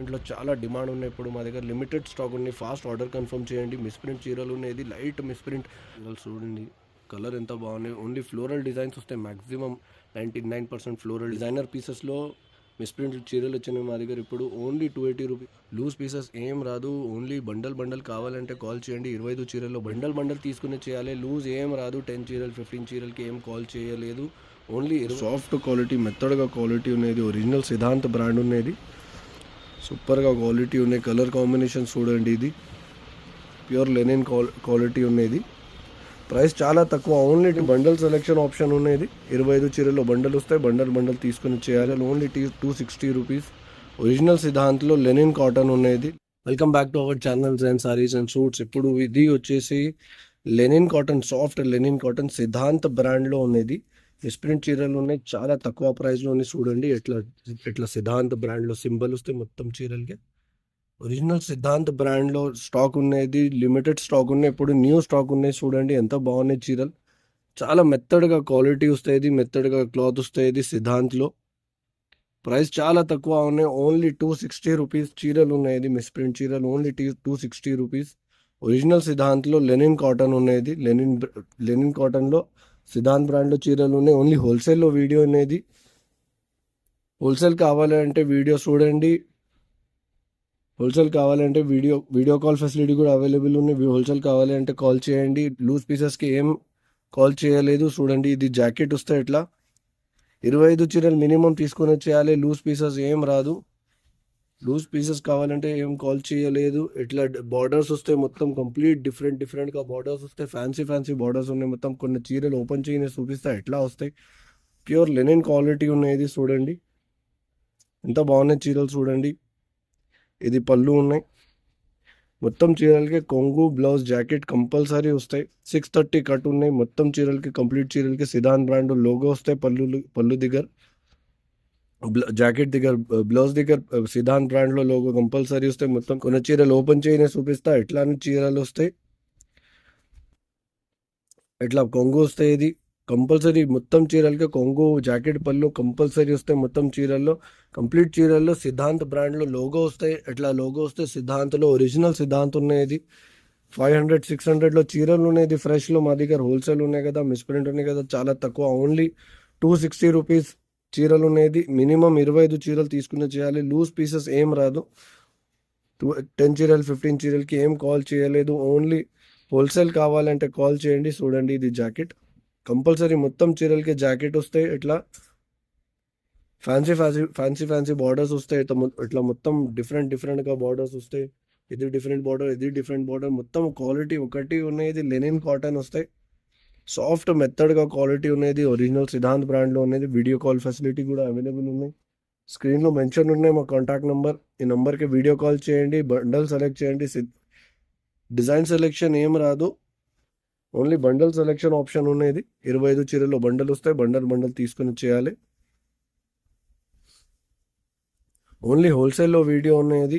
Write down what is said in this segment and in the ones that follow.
ఇంట్లో చాలా డిమాండ్ ఉన్నాయి. ఇప్పుడు మా దగ్గర లిమిటెడ్ స్టాక్ ఉన్నాయి ఫాస్ట్ ఆర్డర్ కన్ఫర్మ్ చేయండి. మిస్ప్రింట్ చీరలు ఉన్నాయి. Light misprint. చీరలు చూడండి. కలర్ ఎంత బాగున్నాయి ఓన్లీ ఫ్లోరల్ డిజైన్స్ వస్తాయి. Maximum ninety nine percent floral designer పీసెస్లో misprint చీరలు వచ్చినాయి మా దగ్గర. ఇప్పుడు only two eighty rupees loose pieces ఏం రాదు. ఓన్లీ బండల్ బండల్ కావాలంటే కాల్ చేయండి. ఇరవై ఐదు చీరల్లో బండల్ బండల్ తీసుకునే చేయాలి. లూజ్ ఏం రాదు. టెన్ చీరలు ఫిఫ్టీన్ చీరలకి ఏం కాల్ చేయలేదు. ఓన్లీ సాఫ్ట్ క్వాలిటీ మెత్తడ్గా క్వాలిటీ ఉన్నది. ఒరిజినల్ సిద్ధాంత్ బ్రాండ్ ఉన్నది. సూపర్గా క్వాలిటీ ఉన్నాయి. కలర్ కాంబినేషన్ చూడండి ఇది. ప్యూర్ లెనిన్ క్వాలిటీ ఉన్నది. ప్రైస్ చాలా తక్కువ. ఓన్లీ బండల్ సెలెక్షన్ ఆప్షన్ ఉన్నది. ఇరవై ఐదు చీరల్లో బండల్ వస్తాయి. బండల్ బండల్ తీసుకుని చేయాలి. ఓన్లీ టీ టూ సిక్స్టీ రూపీస్. ఒరిజినల్ సిద్ధాంత్లో లెనిన్ కాటన్ ఉన్నది. Welcome back to our channels and sarees and suits. ఇప్పుడు ఇది వచ్చేసి linen cotton soft linen cotton Siddhant బ్రాండ్లో ఉన్నది. మిస్ప్రింట్ చీరలు ఉన్నాయి. చాలా తక్కువ ప్రైస్లోనే చూడండి ఎట్లా ఎట్లా సిద్ధాంత్ బ్రాండ్లో సింబల్ వస్తే మొత్తం చీరలకి. ఒరిజినల్ సిద్ధాంత్ బ్రాండ్లో స్టాక్ ఉన్నది. లిమిటెడ్ స్టాక్ ఉన్నాయి. ఇప్పుడు న్యూ స్టాక్ ఉన్నాయి. చూడండి ఎంత బాగున్నాయి చీరలు. చాలా మెత్తడ్గా క్వాలిటీ వస్తాయి. మెత్తడ్గా క్లాత్ వస్తాయి సిద్ధాంత్లో. ప్రైస్ చాలా తక్కువ ఉన్నాయి. ఓన్లీ టూ సిక్స్టీ రూపీస్ చీరలు ఉన్నాయి. మిస్ప్రింట్ చీరలు ఓన్లీ టీ టూ సిక్స్టీ రూపీస్ ఒరిజినల్ సిద్ధాంత్లో లెనిన్ కాటన్ ఉన్నది. లెనిన్ లెనిన్ కాటన్లో సిద్ధాంత్ బ్రాండ్లో చీరలు ఉన్నాయి. ఓన్లీ హోల్సేల్లో వీడియో అనేది. హోల్సేల్ కావాలంటే వీడియో చూడండి. హోల్సేల్ కావాలంటే వీడియో వీడియో కాల్ ఫెసిలిటీ కూడా అవైలబుల్ ఉంది హోల్సేల్ కావాలి అంటే కాల్ చేయండి. లూజ్ పీసెస్కి ఏం కాల్ చేయలేదు. చూడండి ఇది జాకెట్ వస్తే ఎట్లా? ఇరవై ఐదు చీరలు మినిమం తీసుకొని వచ్చేయాలి. లూజ్ పీసెస్ ఏం రాదు. లూజ్ పీసెస్ కావాలంటే ఏం కాల్ చేయలేదు. ఇట్లా బార్డర్స్ వస్తాయి మొత్తం కంప్లీట్ డిఫరెంట్ డిఫరెంట్గా బార్డర్స్ వస్తాయి ఫ్యాన్సీ ఫ్యాన్సీ బార్డర్స్ ఉన్నాయి. మొత్తం కొన్ని చీరలు ఓపెన్ చేయని చూపిస్తా ఎట్లా వస్తాయి. ప్యూర్ లెనిన్ క్వాలిటీ ఉన్నాయి చూడండి. ఎంత బాగున్నాయి చీరలు చూడండి. ఇది పళ్ళు ఉన్నాయి. మొత్తం చీరలకి కొంగు బ్లౌజ్ జాకెట్ కంపల్సరీ వస్తాయి. సిక్స్ థర్టీ కట్ ఉన్నాయి. మొత్తం చీరలకి కంప్లీట్ చీరలకి సిదాన్ బ్రాండ్ లోగో వస్తాయి పళ్ళు పళ్ళు దగ్గర. జాకెట్ దగ్గర బ్లౌజ్ దగ్గర సిద్ధాంత్ బ్రాండ్లో లోగో కంపల్సరీ వస్తాయి మొత్తం కొన్ని చీరలు ఓపెన్ చేయనే చూపిస్తా. ఎట్లాంటి చీరలు వస్తాయి? ఎట్లా కొంగు వస్తాయి ఇది కంపల్సరీ మొత్తం చీరలకి కొంగు జాకెట్ పళ్ళు కంపల్సరీ వస్తాయి మొత్తం చీరల్లో. కంప్లీట్ చీరల్లో సిద్ధాంత్ బ్రాండ్లో లోగో వస్తాయి ఎట్లా లోగో వస్తే సిద్ధాంత్లో ఒరిజినల్ సిద్ధాంత్ ఉన్నాయి ఫైవ్ హండ్రెడ్ సిక్స్ హండ్రెడ్లో చీరలు ఉన్నాయి ఫ్రెష్లో మా దగ్గర హోల్సేల్ ఉన్నాయి కదా మిస్ప్రింట్ ఉన్నాయి కదా చాలా తక్కువ. ఓన్లీ టూ సిక్స్టీ రూపీస్ చీరలు అనేది మినిమం ఇరవై ఐదు చీరలు తీసుకునే చేయాలి. లూజ్ పీసెస్ ఏం రాదు. టూ టెన్ చీరలు ఫిఫ్టీన్ చీరలకి ఏం కాల్ చేయలేదు. ఓన్లీ హోల్సేల్ కావాలంటే కాల్ చేయండి. చూడండి ఇది జాకెట్. కంపల్సరీ మొత్తం చీరలకి జాకెట్ వస్తాయి ఇట్లా fancy fancy fancy fancy borders వస్తాయి ఇట్లా ఇట్లా మొత్తం డిఫరెంట్ డిఫరెంట్గా బార్డర్స్ వస్తాయి ఇది డిఫరెంట్ బార్డర్ ఇది డిఫరెంట్ బార్డర్. మొత్తం క్వాలిటీ ఒకటి ఉన్నాయి ఇది లెనిన్ కాటన్ వస్తాయి. సాఫ్ట్ మెథడ్గా క్వాలిటీ ఉన్నది ఒరిజినల్ సిద్ధాంత్ బ్రాండ్లో ఉన్నది వీడియో కాల్ ఫెసిలిటీ కూడా అవైలబుల్ ఉన్నాయి. స్క్రీన్లో మెన్షన్ ఉన్నాయి మా కాంటాక్ట్ నెంబర్. ఈ నెంబర్కి వీడియో కాల్ చేయండి బండల్ సెలెక్ట్ చేయండి. డిజైన్ సెలెక్షన్ ఏం రాదు. ఓన్లీ బండల్ సెలెక్షన్ ఆప్షన్ ఉన్నది. ఇరవై ఐదు చీరలో బండల్ వస్తాయి బండల్ బండల్ తీసుకుని చేయాలి. ఓన్లీ హోల్సేల్లో వీడియో ఉన్నది.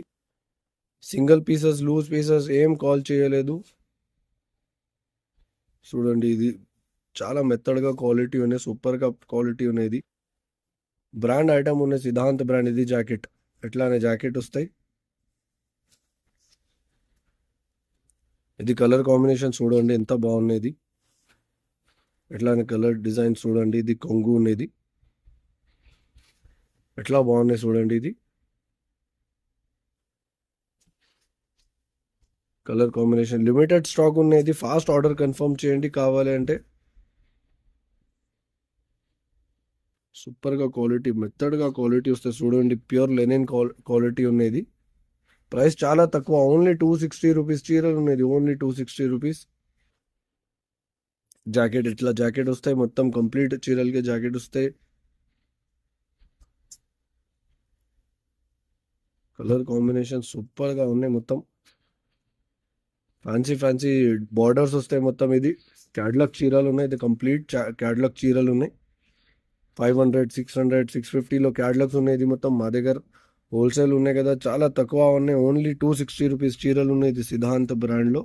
సింగిల్ పీసెస్ లూజ్ పీసెస్ ఏం కాల్ చేయలేదు. చూడండి ఇది చాలా మెత్తడ్గా క్వాలిటీ ఉన్నాయి సూపర్గా క్వాలిటీ ఉన్నది. బ్రాండ్ ఐటమ్ ఉన్న సిద్ధాంత్ బ్రాండ్ ఇది జాకెట్ ఎట్లానే జాకెట్ వస్తాయి. ఇది కలర్ కాంబినేషన్ చూడండి ఎంత బాగున్నది. ఎట్లానే కలర్ డిజైన్ చూడండి ఇది కొంగు ఉన్నది. ఎట్లా బాగున్నాయి చూడండి ఇది. Colour combination. లిమిటెడ్ స్టాక్ ఉన్నది. ఫాస్ట్ ఆర్డర్ కన్ఫర్మ్ చేయండి కావాలి అంటే. సూపర్గా క్వాలిటీ మెత్తడ్గా క్వాలిటీ వస్తే చూడండి. ప్యూర్ లెనిన్ క్వాలిటీ ఉన్నది. ప్రైస్ చాలా తక్కువ. ఓన్లీ టూ సిక్స్టీ రూపీస్ చీరలు ఉన్నది. Only two sixty rupees jacket ఇట్లా జాకెట్ వస్తాయి. మొత్తం కంప్లీట్ చీరలకి జాకెట్ వస్తాయి. కలర్ కాంబినేషన్ సూపర్గా ఉన్నాయి. మొత్తం ఫ్యాన్సీ ఫ్యాన్సీ బార్డర్స్ వస్తాయి మొత్తం ఇది. క్యాడ్లాక్ చీరలు ఉన్నాయి. ఇది కంప్లీట్ క్యాడ్లాక్ చీరలు ఉన్నాయి. Five hundred six hundred six ఫిఫ్టీలో క్యాడ్లాక్స్ ఉన్నాయి. ఇది మొత్తం మా దగ్గర. హోల్సేల్ ఉన్నాయి కదా. చాలా తక్కువ ఉన్నాయి. ఓన్లీ టూ సిక్స్టీ రూపీస్ చీరలు ఉన్నాయి ఇది సిద్ధాంత బ్రాండ్లో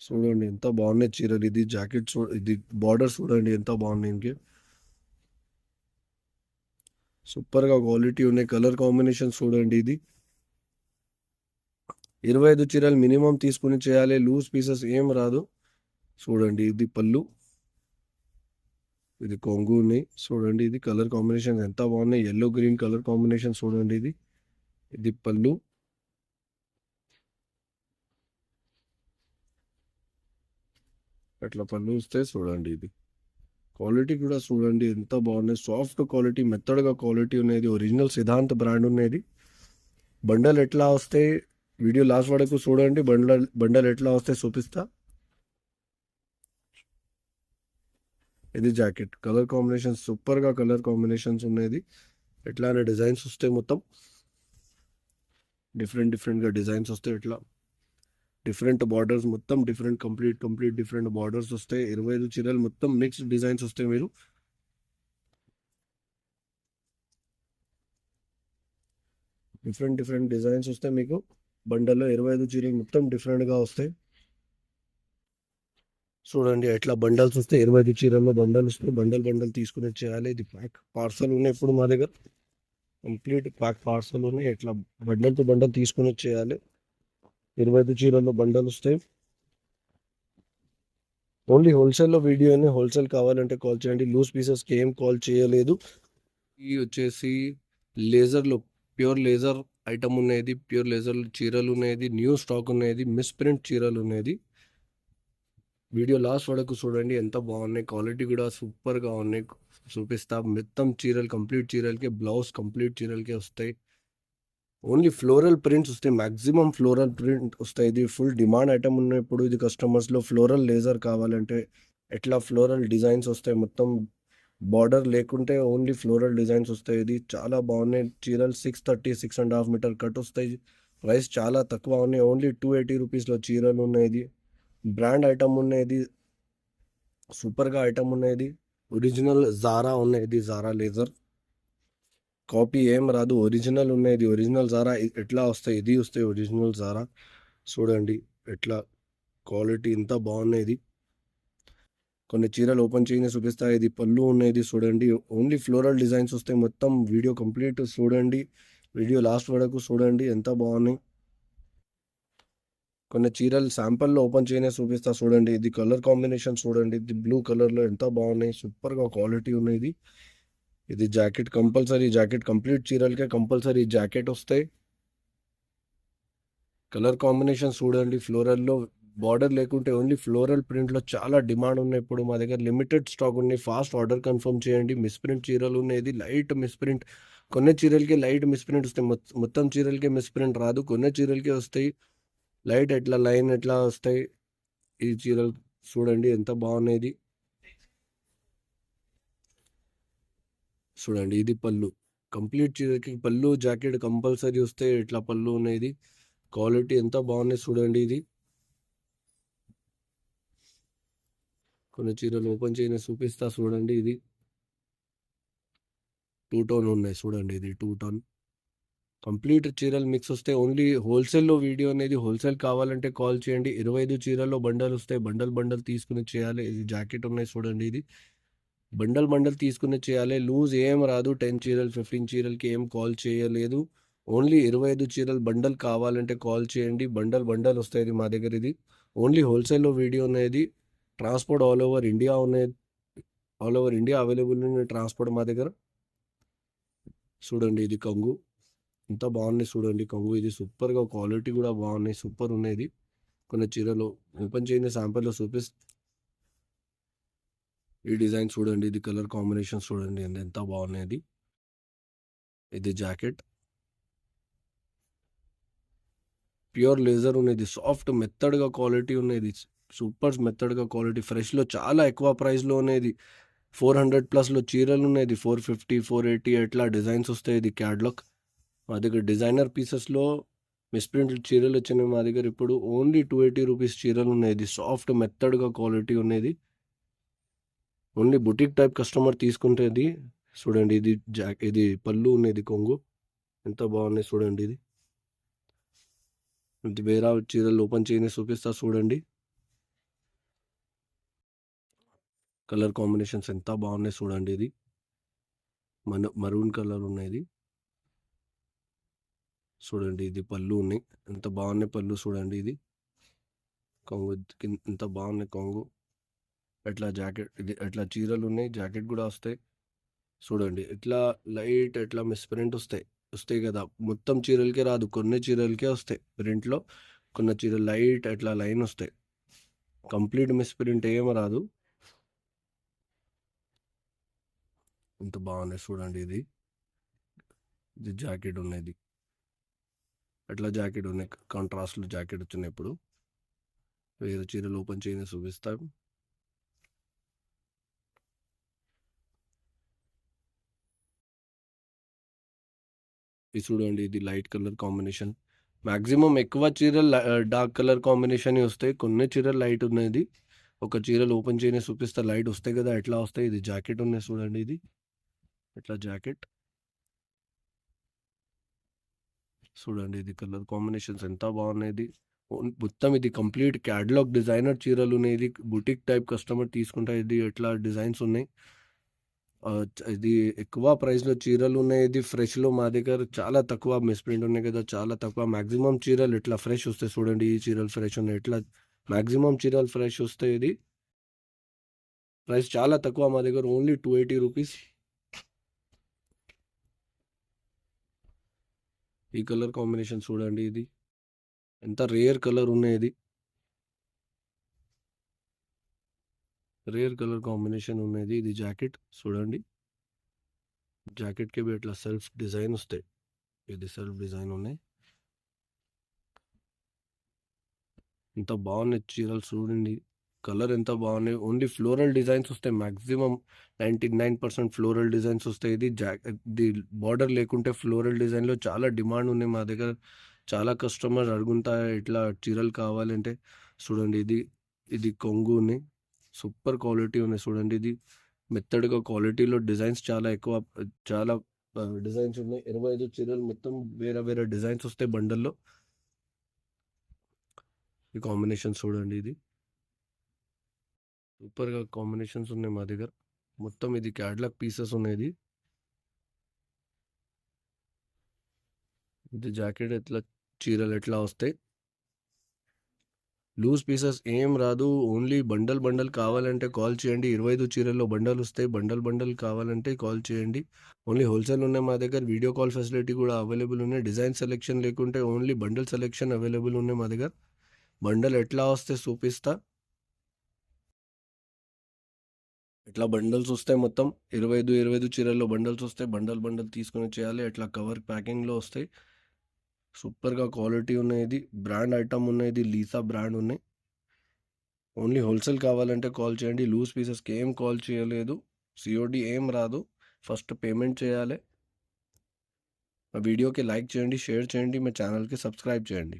చూడండి ఎంత బాగున్నాయి చీరలు. ఇది జాకెట్ చూ ఇది బార్డర్ చూడండి ఎంత బాగున్నాయి ఇంకే. సూపర్గా క్వాలిటీ ఉన్నాయి. కలర్ కాంబినేషన్ చూడండి ఇది. ఇరవై ఐదు చీరలు మినిమం తీసుకుని చేయాలి. లూజ్ పీసెస్ ఏం రాదు. చూడండి ఇది పళ్ళు. ఇది కొంగు ఉన్నాయి. చూడండి ఇది కలర్ కాంబినేషన్ ఎంత బాగున్నాయి. ఎల్లో గ్రీన్ కలర్ కాంబినేషన్ చూడండి ఇది. ఇది పళ్ళు. అట్లా పళ్ళు వస్తే చూడండి ఇది. క్వాలిటీ కూడా చూడండి ఎంత బాగున్నాయి. సాఫ్ట్ క్వాలిటీ మెత్తడ్గా క్వాలిటీ ఉన్నది. ఒరిజినల్ సిద్ధాంత్ బ్రాండ్ ఉన్నది. బండల్ ఎట్లా వస్తే వీడియో లాస్ట్ వరకు చూడండి. బండ బండలు ఎట్లా వస్తాయి చూపిస్తా. ఇది జాకెట్. కలర్ కాంబినేషన్ సూపర్గా కలర్ కాంబినేషన్స్ ఉన్నాయి ఎట్లానే డిజైన్స్ వస్తాయి మొత్తం డిఫరెంట్ డిఫరెంట్గా డిజైన్స్ వస్తాయి ఇట్లా డిఫరెంట్ బార్డర్స్ మొత్తం different complete complete different borders వస్తాయి. ఇరవై ఐదు చీరలు మొత్తం మిక్స్డ్ డిజైన్స్ వస్తాయి మీరు. డిఫరెంట్ డిఫరెంట్ డిజైన్స్ వస్తాయి మీకు. బండల్లో ఇరవై ఐదు చీరలు మొత్తం డిఫరెంట్గా వస్తాయి. చూడండి ఎట్లా బండల్స్ వస్తే ఇరవై ఐదు చీరల్లో బండల్ వస్తాయి బండల్ బండల్ తీసుకుని చేయాలి. ఇది ప్యాక్ పార్సల్ ఉన్నాయి ఇప్పుడు మా దగ్గర. కంప్లీట్ ప్యాక్ పార్సల్ ఉన్నాయి. ఎట్లా బండల్ టు బండల్ తీసుకుని చేయాలి. ఇరవై ఐదు చీరల్లో బండలు వస్తాయి. ఓన్లీ హోల్సేల్లో వీడియోని హోల్సేల్ కావాలంటే కాల్ చేయండి. లూజ్ పీసెస్కి ఏం కాల్ చేయలేదు. ఈ వచ్చేసి లేజర్లో ప్యూర్ లేజర్ ఐటమ్ ఉన్నది ప్యూర్ లేజర్ చీరలు ఉన్నది న్యూ స్టాక్ ఉన్నది మిస్ ప్రింట్ చీరలు ఉన్నది. వీడియో లాస్ట్ వరకు చూడండి ఎంత బాగున్నాయి క్వాలిటీ కూడా సూపర్గా ఉన్నాయి. చూపిస్తా మొత్తం చీరలు కంప్లీట్ చీరలకి బ్లౌజ్ కంప్లీట్ చీరలకే వస్తాయి. ఓన్లీ ఫ్లోరల్ ప్రింట్స్ వస్తాయి మ్యాక్సిమం ఫ్లోరల్ ప్రింట్ వస్తాయి. ఇది ఫుల్ డిమాండ్ ఐటమ్ ఉన్నప్పుడు ఇది కస్టమర్స్లో ఫ్లోరల్ లేజర్ కావాలంటే ఎట్లా ఫ్లోరల్ డిజైన్స్ వస్తాయి మొత్తం బార్డర్ లేకుంటే ఓన్లీ ఫ్లోరల్ డిజైన్స్ వస్తాయి. ఇది చాలా బాగున్నాయి. చీరలు six thirty six and half metre cut వస్తాయి. ప్రైస్ చాలా తక్కువ ఉన్నాయి. ఓన్లీ టూ ఎయిటీ రూపీస్లో చీరలు ఉన్నాయి ఇది. బ్రాండ్ ఐటమ్ ఉన్నది సూపర్గా ఐటమ్ ఉన్నది ఒరిజినల్ జారా ఉన్నది జారా లేజర్ కాపీ ఏం రాదు. ఒరిజినల్ ఉన్నది ఒరిజినల్ జారా ఎట్లా వస్తాయి? ఇది వస్తాయి. ఒరిజినల్ జారా చూడండి. ఎట్లా? క్వాలిటీ ఇంత బాగున్నది కొన్ని చీరలు ఓపెన్ చేయని చూపిస్తాయి ఇది పళ్ళు ఉన్నది చూడండి. ఓన్లీ ఫ్లోరల్ డిజైన్స్ వస్తాయి మొత్తం వీడియో కంప్లీట్ చూడండి. వీడియో లాస్ట్ వరకు చూడండి. ఎంత బాగున్నాయి. కొన్ని చీరలు శాంపుల్లో ఓపెన్ చేయనే చూపిస్తా చూడండి. ఇది కలర్ కాంబినేషన్ చూడండి. ఇది బ్లూ కలర్లో ఎంత బాగున్నాయి. సూపర్గా క్వాలిటీ ఉన్నాయి ఇది ఇది జాకెట్ కంపల్సరీ జాకెట్ కంప్లీట్ చీరలకే కంపల్సరీ జాకెట్ వస్తాయి. కలర్ కాంబినేషన్ చూడండి. ఫ్లోరల్లో బార్డర్ లేకుంటే ఓన్లీ ఫ్లోరల్ ప్రింట్లో చాలా డిమాండ్ ఉన్నాయి. ఇప్పుడు మా దగ్గర లిమిటెడ్ స్టాక్ ఉన్నాయి. ఫాస్ట్ ఆర్డర్ కన్ఫర్మ్ చేయండి. మిస్ ప్రింట్ చీరలు ఉన్నాయి. లైట్ మిస్ ప్రింట్ కొన్ని చీరలకి లైట్ మిస్ ప్రింట్ వస్తాయి మొత్తం చీరలకి మిస్ ప్రింట్ రాదు. కొన్ని చీరలకి వస్తాయి. లైట్ ఎట్లా లైన్ ఎట్లా వస్తాయి? ఈ చీరలు చూడండి. ఎంత బాగున్నాయి చూడండి. ఇది పళ్ళు. కంప్లీట్ చీరకి పళ్ళు జాకెట్ కంపల్సరీ వస్తే ఇట్లా పళ్ళు ఉన్నాయి క్వాలిటీ ఎంత బాగున్నాయి చూడండి ఇది. కొన్ని చీరలు ఓపెన్ చేయని చూపిస్తా చూడండి ఇది. టూ టోన్ ఉన్నాయి చూడండి ఇది టూ టోన్ కంప్లీట్ చీరలు మిక్స్ వస్తే ఓన్లీ హోల్సేల్లో వీడియో అనేది హోల్సేల్ కావాలంటే కాల్ చేయండి. ఇరవై ఐదు చీరల్లో బండల్ వస్తాయి. బండల్ బండల్ తీసుకుని చేయాలి. ఇది జాకెట్ ఉన్నాయి చూడండి ఇది. బండల్ బండల్ తీసుకుని చేయాలి. లూజ్ ఏం రాదు. టెన్ చీరలు ఫిఫ్టీన్ చీరలకి ఏం కాల్ చేయలేదు. ఓన్లీ ఇరవై ఐదు చీరలు బండల్ కావాలంటే కాల్ చేయండి. బండల్ బండల్ వస్తాయి ఇది మా దగ్గర ఇది. ఓన్లీ హోల్సేల్లో వీడియో అనేది ట్రాన్స్పోర్ట్ ఆల్ ఓవర్ ఇండియా ఉన్నాయి ఆల్ ఓవర్ ఇండియా అవైలబుల్ ఉన్నాయి ట్రాన్స్పోర్ట్ మా దగ్గర? చూడండి ఇది కంగు. ఎంత బాగున్నాయి చూడండి కంగు. ఇది సూపర్గా క్వాలిటీ కూడా బాగున్నాయి. సూపర్ ఉన్నది. కొన్ని చీరలు ఓపెన్ చేయని శాంపుల్లో చూపిస్తే ఈ డిజైన్ చూడండి ఇది కలర్ కాంబినేషన్ చూడండి ఎంత- బాగున్నాయి ఇది జాకెట్. ప్యూర్ లేజర్ ఉన్నది. సాఫ్ట్ మెత్తడ్గా క్వాలిటీ ఉన్నది. సూపర్ మెత్తడ్గా క్వాలిటీ. ఫ్రెష్లో చాలా ఎక్కువ ప్రైస్లో ఉన్నది. ఫోర్ హండ్రెడ్ ప్లస్లో చీరలు ఉన్నది. ఫోర్ ఫిఫ్టీ ఫోర్ ఎయిటీ ఎట్లా డిజైన్స్ వస్తాయి ఇది క్యాడ్లాక్ మా దగ్గర డిజైనర్ పీసెస్లో మిస్ప్రింట్ చీరలు వచ్చినాయి మా దగ్గర ఇప్పుడు ఓన్లీ టూ ఎయిటీ రూపీస్ చీరలు ఉన్నాయి. ఇది సాఫ్ట్ మెత్తడ్గా క్వాలిటీ ఉన్నది. ఓన్లీ బుటిక్ టైప్ కస్టమర్ తీసుకుంటేది చూడండి ఇది జాక్ ఇది పళ్ళు ఉన్నది కొంగు. ఎంత బాగున్నాయి చూడండి ఇది. ఇది వేరే చీరలు ఓపెన్ చేయని చూపిస్తా చూడండి. కలర్ కాంబినేషన్స్ ఎంత బాగున్నాయి చూడండి ఇది. మన మరూన్ కలర్ ఉన్నది చూడండి ఇది పళ్ళు ఉన్నాయి. ఎంత బాగున్నాయి పళ్ళు చూడండి ఇది. కొంగు కింద ఎంత బాగున్నాయి కొంగు. ఎట్లా జాకెట్ ఇది ఎట్లా చీరలు ఉన్నాయి జాకెట్ కూడా వస్తాయి. చూడండి ఎట్లా లైట్ ఎట్లా మిస్ ప్రింట్ వస్తాయి. వస్తాయి కదా. మొత్తం చీరలకే రాదు. కొన్ని చీరలకే వస్తాయి ప్రింట్లో. కొన్ని చీరలు లైట్ ఎట్లా లైన్ వస్తాయి. కంప్లీట్ మిస్ ప్రింట్ ఏం రాదు. ఎంత బాగున్నాయి చూడండి ఇది. ఇది జాకెట్ ఉన్నది. ఎట్లా జాకెట్ ఉన్నాయి? కాంట్రాస్ట్లో జాకెట్ వచ్చినాయి ఇప్పుడు. వేరే చీరలు ఓపెన్ చేయని చూపిస్తాం. ఇది చూడండి ఇది లైట్ కలర్ కాంబినేషన్. మ్యాక్సిమం ఎక్కువ చీరలు డార్క్ కలర్ కాంబినేషన్ వస్తాయి. కొన్ని చీరలు లైట్ ఉన్నది. ఒక చీరలు ఓపెన్ చేయని చూపిస్తే లైట్ వస్తాయి కదా ఎట్లా వస్తాయి? ఇది జాకెట్ ఉన్నాయి చూడండి ఇది. ఇట్లా జాకెట్? చూడండి ఇది కలర్ కాంబినేషన్స్ ఎంత బాగున్నాయి మొత్తం ఇది కంప్లీట్ క్యాటలాగ్ డిజైనర్ చీరలు ఉన్నాయి ఇది బుటిక్ టైప్ కస్టమర్ తీసుకుంటా ఇది ఎట్లా డిజైన్స్ ఉన్నాయి. ఇది ఎక్కువ ప్రైస్లో చీరలు ఉన్నాయి ఇది ఫ్రెష్లో మా దగ్గర చాలా తక్కువ మిస్ప్రింట్ ఉన్నాయి కదా చాలా తక్కువ. మ్యాక్సిమం చీరలు ఇట్లా ఫ్రెష్ వస్తాయి చూడండి. ఈ చీరలు ఫ్రెష్ ఉన్నాయి. ఇట్లా మ్యాక్సిమం చీరలు ఫ్రెష్ వస్తాయి ఇది. ప్రైస్ చాలా తక్కువ మా దగ్గర. Only two eighty rupees. ఈ కలర్ కాంబినేషన్ చూడండి ఇది. ఎంత రేర్ కలర్ ఉన్నాయి రేర్ కలర్ కాంబినేషన్ ఉన్నది ఇది జాకెట్ చూడండి. జాకెట్కి బి ఇట్లా సెల్ఫ్ డిజైన్ వస్తాయి. ఇది సెల్ఫ్ డిజైన్ ఉన్నాయి. ఇంత బాగున్నాయి చీరలు చూడండి. కలర్ ఎంత బాగున్నాయి. ఓన్లీ ఫ్లోరల్ డిజైన్స్ వస్తాయి. Maximum ninety nine percent floral designs వస్తాయి. ఇది జాక్ ఇది బార్డర్ లేకుంటే ఫ్లోరల్ డిజైన్లో చాలా డిమాండ్ ఉన్నాయి మా దగ్గర. చాలా కస్టమర్ అడుగుతా ఇట్లా చీరలు కావాలంటే చూడండి ఇది ఇది కొంగు ఉన్నాయి సూపర్ క్వాలిటీ ఉన్నాయి చూడండి ఇది మెత్తడ్గా క్వాలిటీలో డిజైన్స్ చాలా ఎక్కువ చాలా డిజైన్స్ ఉన్నాయి. ఇరవై ఐదు చీరలు మొత్తం వేరే వేరే డిజైన్స్ వస్తాయి బండల్లో. ఈ కాంబినేషన్ చూడండి ఇది. సూపర్గా కాంబినేషన్స్ ఉన్నాయి మా దగ్గర. మొత్తం ఇది క్యాడ్లాగ్ పీసెస్ ఉన్నాయి. ఇది జాకెట్ ఎట్లా చీరలు ఎట్లా వస్తాయి? లూజ్ పీసెస్ ఏం రాదు. ఓన్లీ బండల్ బండల్ కావాలంటే కాల్ చేయండి. ఇరవై ఐదు చీరల్లో బండల్ వస్తాయి. బండల్ బండల్ కావాలంటే కాల్ చేయండి. ఓన్లీ హోల్సేల్ ఉన్నాయి మా దగ్గర. వీడియో కాల్ ఫెసిలిటీ కూడా అవైలబుల్ ఉన్నాయి. డిజైన్ సెలెక్షన్ లేకుంటే ఓన్లీ బండల్ సెలెక్షన్ అవైలబుల్ ఉన్నాయి మా దగ్గర. బండల్ ఎట్లా వస్తే చూపిస్తా. ఇట్లా బండల్స్ వస్తాయి మొత్తం. ఇరవై ఐదు ఇరవై ఐదు చీరల్లో బండల్స్ వస్తాయి. బండల్ బండల్ తీసుకొని చేయాలి. ఇట్లా కవర్ ప్యాకింగ్లో వస్తాయి. సూపర్గా క్వాలిటీ ఉన్నాయి ఇది బ్రాండ్ ఐటమ్ ఉన్నది. లీసా బ్రాండ్ ఉన్నాయి. ఓన్లీ హోల్సేల్ కావాలంటే కాల్ చేయండి. లూజ్ పీసెస్కి ఏం కాల్ చేయలేదు. సిఓడి ఏం రాదు. ఫస్ట్ పేమెంట్ చేయాలి. మా వీడియోకి లైక్ చేయండి షేర్ చేయండి. మా ఛానల్కి సబ్స్క్రైబ్ చేయండి.